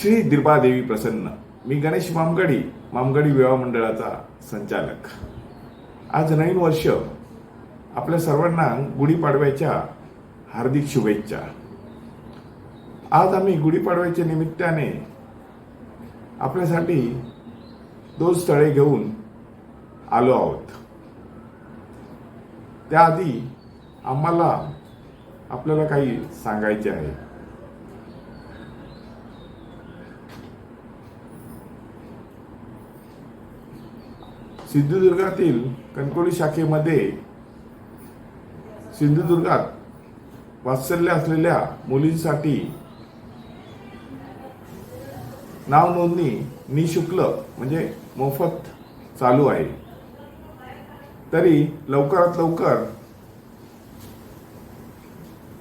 श्री देवी प्रसन्न. मी गणेश मामगडी मामगडी विवाह मंडळाचा संचालक. आज नवीन वर्ष. आपल्या सर्वांना गुढीपाडव्याच्या हार्दिक शुभेच्छा. आज आम्ही गुढीपाडव्याच्या निमित्ताने आपल्यासाठी दोन स्थळे घेऊन आलो आहोत. त्याआधी आम्हाला आपल्याला काही सांगायचे आहे. सिंधुदुर्गातील कणकोली शाखेमध्ये सिंधुदुर्गात वात्सल्य असलेल्या मुलींसाठी नाव नोंदणी निशुल्क म्हणजे मोफत चालू आहे. तरी लवकरात लवकर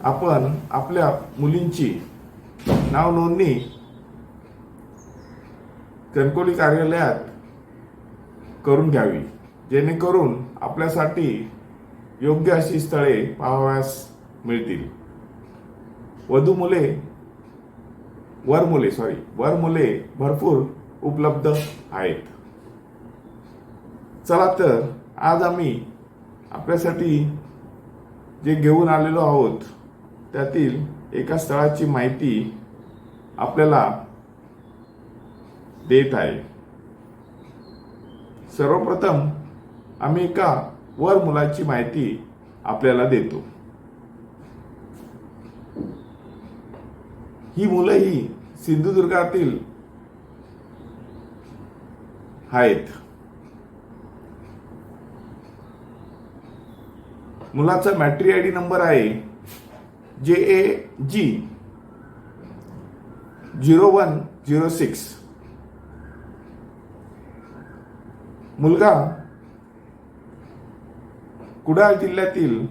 आपण आपल्या मुलींची नाव नोंदणी कणकोली कार्यालयात करून घ्यावी. जेणेकरून आपल्यासाठी योग्य अशी स्थळे पाहाव्यास मिळतील. वधू मुले वर मुले सॉरी वर मुले भरपूर उपलब्ध आहेत. चला तर आज आम्ही आपल्यासाठी जे घेऊन आलेलो आहोत त्यातील एका स्थळाची माहिती आपल्याला देत आहे. सर्वप्रथम आम्ही एका वर मुलाची माहिती आपल्याला देतो. ही मुलं ही सिंधुदुर्गातील आहेत. मुलाचा मॅट्री आय डी नंबर आहे J A G zero one zero six मुलगा? कुडाळ जिल्ह्यातील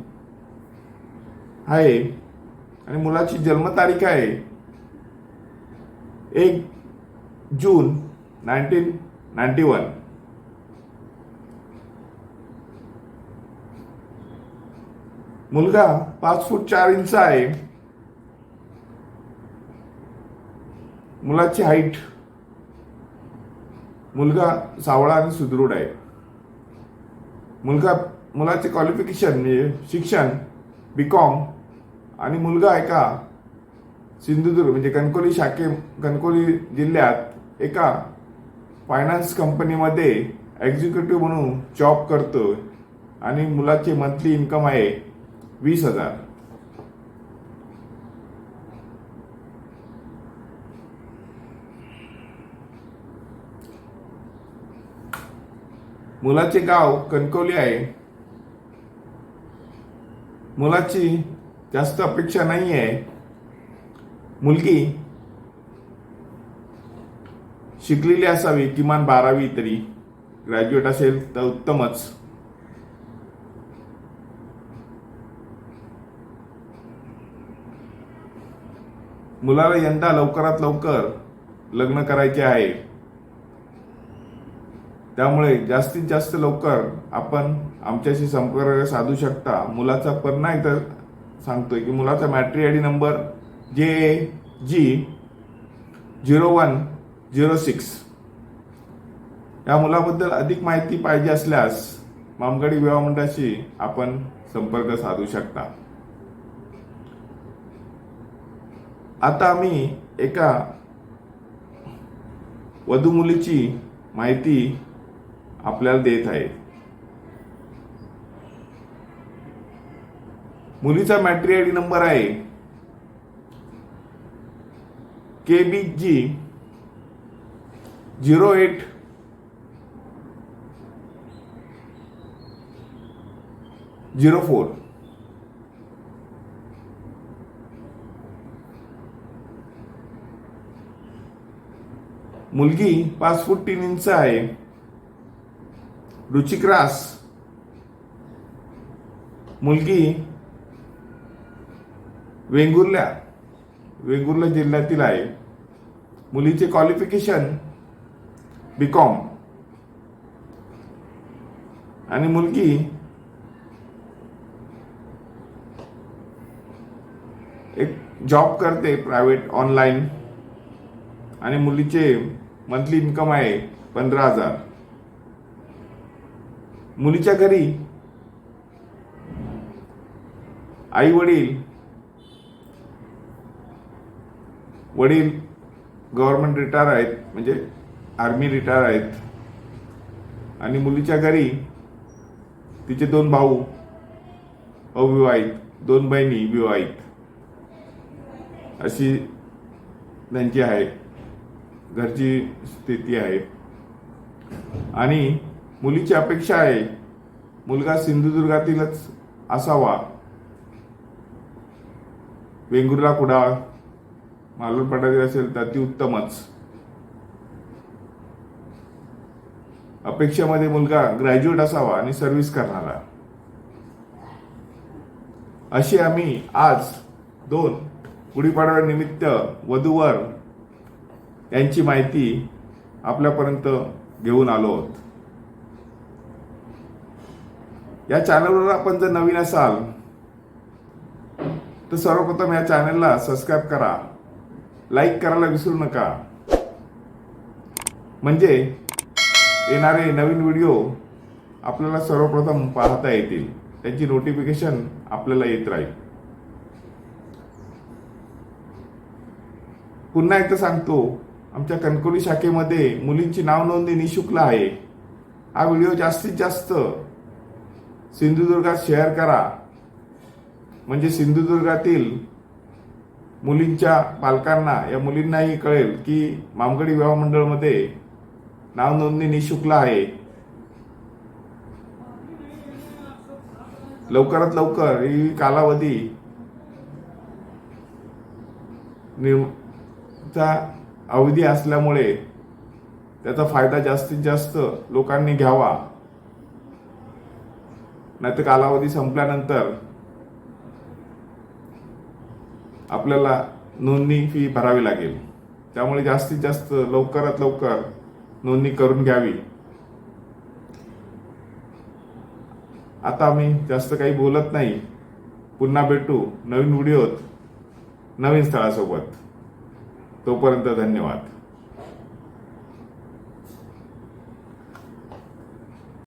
आहे आणि मुलाची जन्मतारीख आहे. एक जून नाईन्टीन नाईन्टी वन. मुलगा पाच फूट चार इंच आहे. मुलाची हाईट मुलगा सावळा आणि सुदृढ आहे. मुलगा मुलाचे क्वालिफिकेशन म्हणजे शिक्षण बी कॉम आणि मुलगा एका सिंधुदुर्ग म्हणजे कणकोली शाखे कणकोली जिल्ह्यात एका फायनान्स कंपनीमध्ये एक्झिक्युटिव्ह म्हणून जॉब करतो आणि मुलाचे मंथली इन्कम आहे वीस हजार. मुलाचे गाव कणकवली आहे. मुलाची जास्त अपेक्षा नाही आहे. मुलगी शिकलेली असावी किमान बारावी तरी. ग्रॅज्युएट असेल तर उत्तमच. मुलाला यंदा लवकरात लवकर लग्न करायचे आहे. त्यामुळे जास्तीत जास्त लवकर आपण आमच्याशी संपर्क साधू शकता. मुलाचा पन्ना एकदा सांगतोय की मुलाचा मॅट्री I D number J G zero one zero six या मुलाबद्दल अधिक माहिती पाहिजे असल्यास मामगडी विवाह मंडळाशी आपण संपर्क साधू शकता. आता आम्ही एका वधू मुलीची माहिती आपल्याला देत आहे. मुलीचा मॅट्री आय डी नंबर आहे. K B G zero eight zero four. मुलगी पाच फूट तीन इंच आहे. रुचिक्रास मुलगी वेंगुर्ल्या. वेंगुर्ला जिल्ह्यातील आहे. मुलीचे क्वालिफिकेशन बी कॉम आणि मुलगी एक जॉब करते प्रायव्हेट ऑनलाईन आणि मुलीचे मंथली इन्कम आहे पंधरा हजार. मुलीच्या घरी आई वडील वडील गव्हर्नमेंट रिटायर आहेत म्हणजे आर्मी रिटायर आहेत. आणि मुलीच्या घरी तिचे दोन भाऊ अविवाहित दोन बहिणी विवाहित. अशी त्यांची आहे घरची स्थिती आहे. आणि मुलीची अपेक्षा आहे. मुलगा सिंधुदुर्गातीलच असावा. वेंगुर्ला कुडाळ मालवण असेल तर ती उत्तमच. अपेक्षेमध्ये मुलगा ग्रॅज्युएट असावा आणि सर्व्हिस करणारा. अशी आम्ही आज दोन गुढीपाडव्या निमित्त वधूवर यांची माहिती आपल्यापर्यंत घेऊन आलो आहोत. या चॅनलवर आपण जर नवीन असाल तर सर्वप्रथम या चॅनलला सबस्क्राईब करा. लाईक करायला विसरू नका. म्हणजे येणारे नवीन व्हिडिओ आपल्याला सर्वप्रथम पाहता येतील. त्याची नोटिफिकेशन आपल्याला येत राहील. पुन्हा एकदा सांगतो आमच्या कणकोली शाखेमध्ये मुलींची नाव नोंदणी निशुल्क आहे. हा व्हिडिओ जास्तीत जास्त सिंधुदुर्गात शेअर करा. म्हणजे सिंधुदुर्गातील मुलींच्या पालकांना या मुलींनाही कळेल की मामगडी विवाह मंडळमध्ये नाव नोंदणी निशुल्क आहे. लवकरात लवकर ही कालावधी चा अवधी असल्यामुळे त्याचा फायदा जास्तीत जास्त लोकांनी घ्यावा. नाहीतर कालावधी संपल्यानंतर आपल्याला नोंदणी फी भरावी लागेल. त्यामुळे जास्तीत जास्त लवकरात लवकर नोंदणी करून घ्यावी. आता मी जास्त काही बोलत नाही. पुन्हा भेटू नवीन व्हिडिओत नवीन स्थळासोबत. तोपर्यंत धन्यवाद.